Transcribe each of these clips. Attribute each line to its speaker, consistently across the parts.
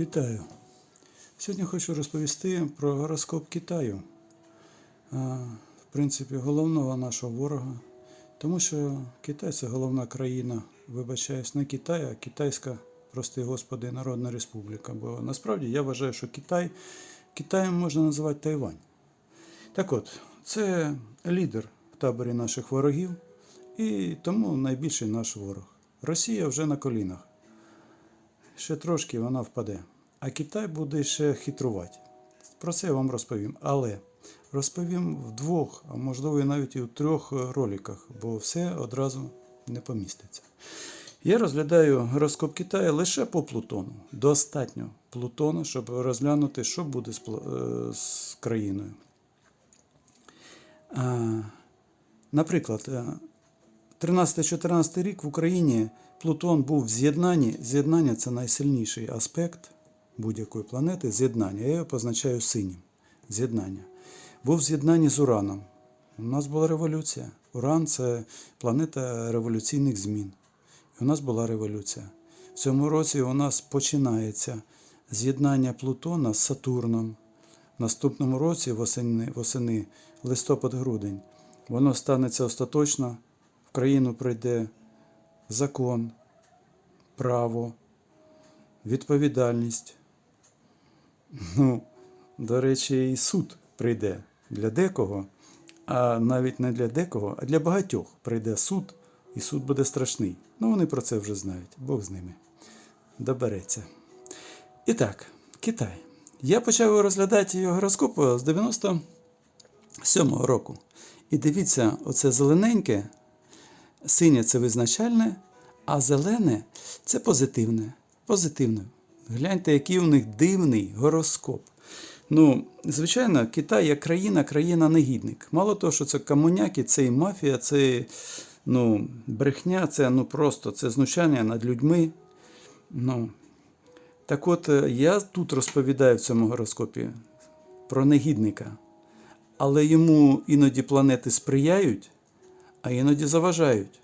Speaker 1: Вітаю! Сьогодні хочу розповісти про гороскоп Китаю. В принципі, головного нашого ворога. Тому що Китай це головна країна, вибачаюсь, не Китай, а Китайська, прости Господи, Народна Республіка. Бо насправді я вважаю, що Китай Китаєм можна називати Тайвань. Так от, це лідер в таборі наших ворогів, і тому найбільший наш ворог. Росія вже на колінах ще трошки вона впаде. А Китай буде ще хитрувати. Про це я вам розповім. Але розповім в двох, а можливо і навіть і в трьох роликах, бо все одразу не поміститься. Я розглядаю гороскоп Китаю лише по Плутону. Достатньо Плутону, щоб розглянути, що буде з, е, з країною. Наприклад, е, 13-14 рік в Україні Плутон був в з'єднанні. З'єднання це найсильніший аспект будь-якої планети. З'єднання. Я його позначаю синім. З'єднання. Був в з'єднанні з Ураном. У нас була революція. Уран це планета революційних змін. І у нас була революція. В цьому році у нас починається з'єднання Плутона з Сатурном. В наступному році, восени, восени листопад-грудень, воно станеться остаточно. В країну прийде закон, право, відповідальність. Ну, до речі, і суд прийде для декого, а навіть не для декого, а для багатьох прийде суд, і суд буде страшний. Ну, вони про це вже знають. Бог з ними. Добереться. І так, Китай. Я почав розглядати його гороскоп з 97-го року. І дивіться, оце зелененьке, синє це визначальне, а зелене це позитивне. Позитивне. Гляньте, який у них дивний гороскоп. Ну, звичайно, Китай як країна, країна-негідник. Мало того, що це комуняки, це і мафія, це ну, брехня, це ну просто це знущання над людьми. Ну, так от, е, я тут розповідаю в цьому гороскопі про негідника. Але йому іноді планети сприяють, а іноді заважають,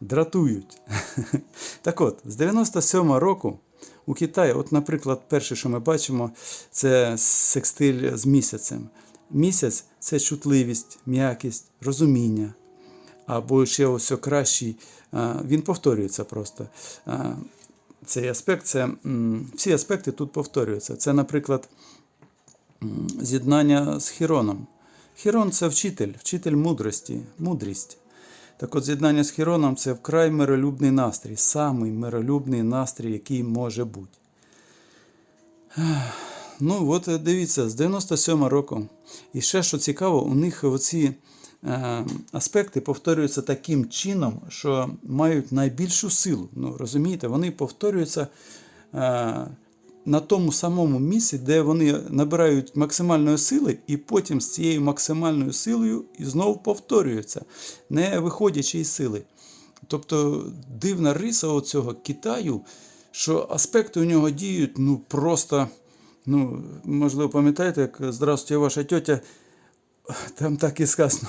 Speaker 1: дратують. Так от, з 97-го року у Китаї, от, наприклад, перше, що ми бачимо, це секстиль з місяцем. Місяць це чутливість, м'якість, розуміння. Або ще ось кращий, він повторюється просто. Цей аспект, це всі аспекти тут повторюються. Це, наприклад, з'єднання з Хіроном. Хірон це вчитель, вчитель мудрості, мудрість. Так от з'єднання з Хіроном це вкрай миролюбний настрій, самий миролюбний настрій, який може бути. Ну, от е, дивіться, з 97 року. І ще що цікаво, у них оці е, аспекти повторюються таким чином, що мають найбільшу силу. Ну, розумієте, вони повторюються е, на тому самому місці, де вони набирають максимальної сили, і потім з цією максимальною силою і знову повторюються, не виходячи із сили. Тобто дивна риса оцього Китаю, що аспекти у нього діють ну просто, ну, можливо, пам'ятаєте, як здравствуйте, ваша тьотя, там так і сказано.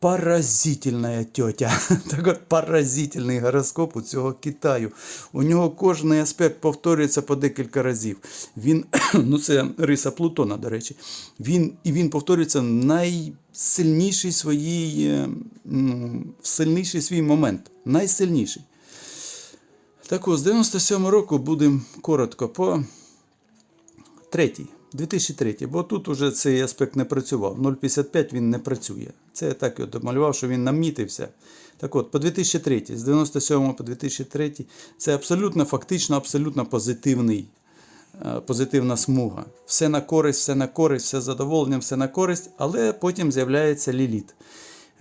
Speaker 1: Поразительная тетя. Так от поразительний гороскоп у цього Китаю. У нього кожен аспект повторюється по декілька разів. Він, ну це риса Плутона, до речі. Він, і він повторюється найсильніший своїй, ну, сильніший свій момент. Найсильніший. Так ось, з 97 року будемо коротко по третій. 2003, бо тут уже цей аспект не працював. 0,55 він не працює. Це я так його домалював, що він намітився. Так от, по 2003, з 97 по 2003 це абсолютно, фактично, абсолютно позитивний, е, позитивна смуга. Все на користь, все на користь, все з задоволенням, все на користь, але потім з'являється ліліт.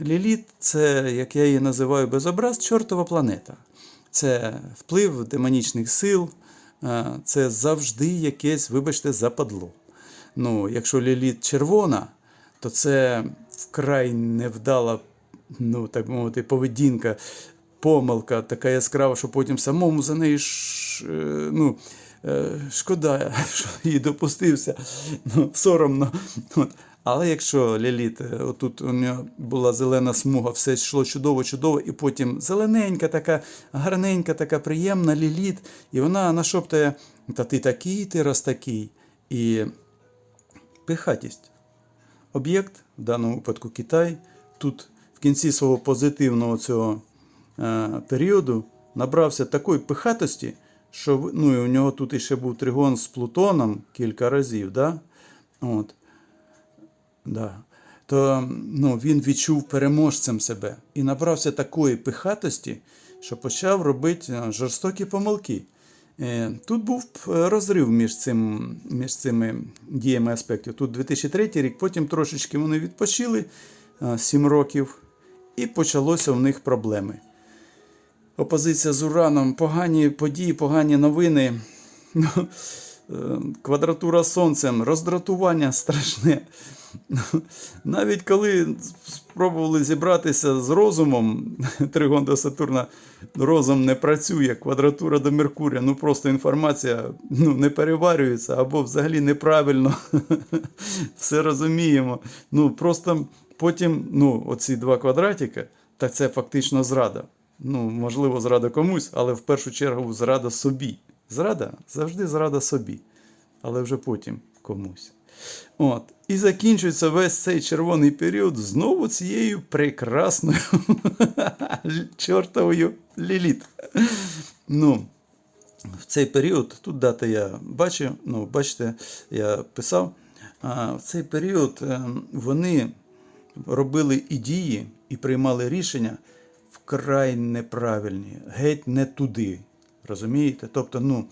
Speaker 1: Ліліт це, як я її називаю без образ, чортова планета. Це вплив демонічних сил, е, це завжди якесь, вибачте, западло. Ну, якщо ліліт червона, то це вкрай невдала, ну, так мовити, поведінка, помилка така яскрава, що потім самому за неї ж, е, ну, е, шкода, що її допустився. Ну, соромно. От. Але якщо Ліліт, е, отут у нього була зелена смуга, все йшло чудово, чудово, і потім зелененька, така, гарненька, така приємна Ліліт, і вона нашоптує, та ти такий, ти раз такий. І пихатість. Об'єкт, в даному випадку Китай, тут в кінці свого позитивного цього е, періоду набрався такої пихатості, що ну, і у нього тут іще був тригон з Плутоном кілька разів. Да? От. Да. То ну, він відчув переможцем себе і набрався такої пихатості, що почав робити е, жорстокі помилки. Е, Тут був е, розрив між, цим, між цими діями аспектів. Тут 2003 рік, потім трошечки вони відпочили 7 років, і почалося в них проблеми. Опозиція з Ураном, погані події, погані новини. Ну, е, Квадратура сонцем, роздратування страшне. Навіть коли спробували зібратися з розумом, тригон до Сатурна, розум не працює, квадратура до Меркурія, ну просто інформація ну, не переварюється або взагалі неправильно. Все розуміємо. Ну просто потім, ну, оці два квадратика, так це фактично зрада. Ну, можливо, зрада комусь, але в першу чергу зрада собі. Зрада завжди зрада собі, але вже потім комусь. От. І закінчується весь цей червоний період знову цією прекрасною чортовою ліліт. Ну, в цей період, тут дати я бачив, ну, бачите, я писав, а, в цей період е, вони робили і дії, і приймали рішення вкрай неправильні, геть не туди. Розумієте? Тобто, ну,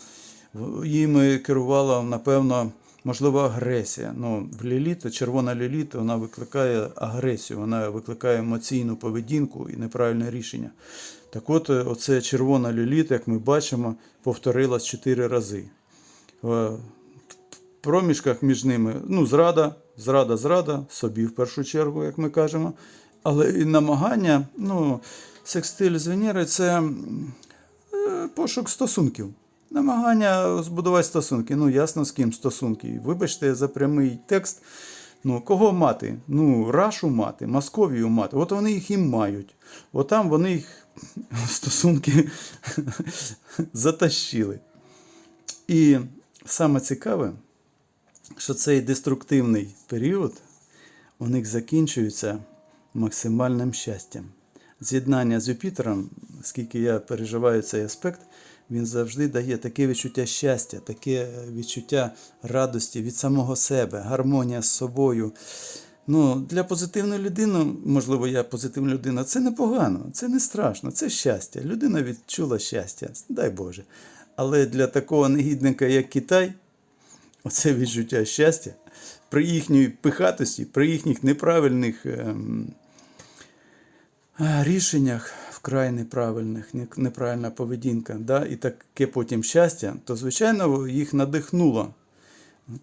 Speaker 1: їм керувала, напевно, можливо, агресія. Ну, в ліліт, червона ліліт, вона викликає агресію, вона викликає емоційну поведінку і неправильне рішення. Так от, е, оце червона ліліт, як ми бачимо, повторилась чотири рази. В проміжках між ними ну, зрада, зрада, зрада, собі в першу чергу, як ми кажемо. Але і намагання, ну, секстиль з Венери це е, пошук стосунків. Намагання збудувати стосунки. Ну, ясно, з ким стосунки. Вибачте за прямий текст. Ну, кого мати? Ну, Рашу мати, Московію мати. От вони їх і мають. От там вони їх стосунки затащили. І саме цікаве, що цей деструктивний період у них закінчується максимальним щастям. З'єднання з Юпітером, скільки я переживаю цей аспект, він завжди дає таке відчуття щастя, таке відчуття радості від самого себе, гармонія з собою. Ну, для позитивної людини, можливо, я позитивна людина, це непогано, це не страшно, це щастя. Людина відчула щастя, дай Боже. Але для такого негідника, як Китай, оце відчуття щастя, при їхній пихатості, при їхніх неправильних ем, рішеннях, вкрай неправильних, неправильна поведінка, да, і таке потім щастя, то, звичайно, їх надихнуло.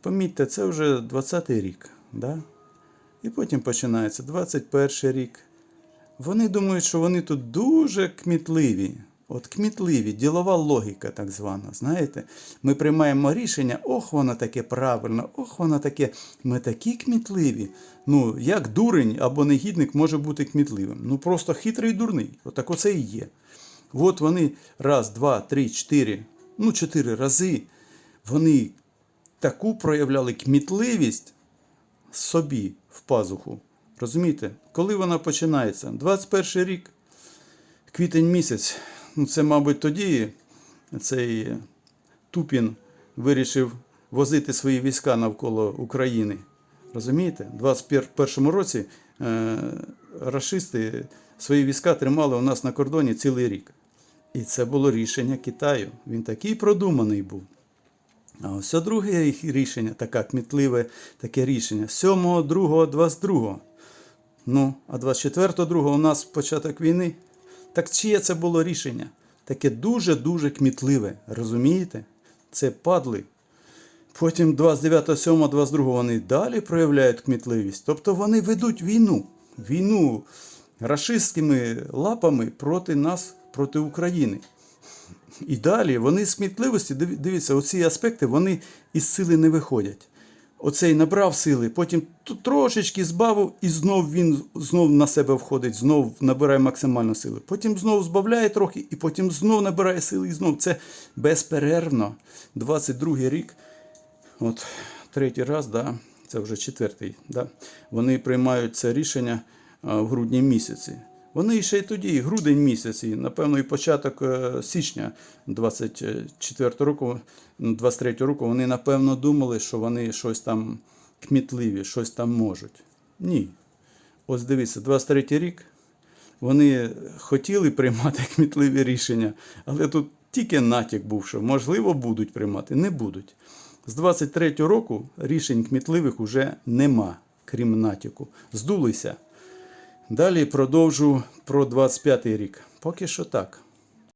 Speaker 1: Помітьте, це вже 20-й рік. Да? І потім починається 21 рік. Вони думають, що вони тут дуже кмітливі. От кмітливі, ділова логіка, так звана. Знаєте, ми приймаємо рішення, ох, воно таке правильно, ох, воно таке. Ми такі кмітливі. Ну, як дурень або негідник може бути кмітливим? Ну просто хитрий і дурний. Отак оце і є. От вони раз, два, три, чотири, ну чотири рази вони таку проявляли кмітливість собі в пазуху. Розумієте? Коли вона починається? 21 рік, квітень місяць. Ну, це, мабуть, тоді цей Тупін вирішив возити свої війська навколо України. Розумієте? У 21 році е, рашисти свої війська тримали у нас на кордоні цілий рік. І це було рішення Китаю. Він такий продуманий був. А ось друге їх рішення, таке кмітливе таке рішення. 7.2.22. Ну, а 24.2 у нас початок війни. Так чиє це було рішення? Таке дуже-дуже кмітливе. Розумієте? Це падли. Потім 29.7.22 вони далі проявляють кмітливість. Тобто вони ведуть війну. Війну рашистськими лапами проти нас, проти України. І далі вони з кмітливості, дивіться, оці аспекти вони із сили не виходять. Оцей набрав сили, потім трошечки збавив, і знов він знов на себе входить, знов набирає максимально сили. Потім знов збавляє трохи, і потім знов набирає сили, і знов. Це безперервно. 22 рік, от третій раз, да, це вже четвертий, да, вони приймають це рішення в грудні місяці. Вони ще й тоді, грудень місяць, і, напевно, і початок е, січня 24 року, 23 року, вони, напевно, думали, що вони щось там кмітливі, щось там можуть. Ні. Ось дивіться, 23 рік вони хотіли приймати кмітливі рішення, але тут тільки натяк був, що можливо будуть приймати, не будуть. З 23 року рішень кмітливих уже нема, крім натяку. Здулися. Далі продовжу про 25 рік. Поки що так.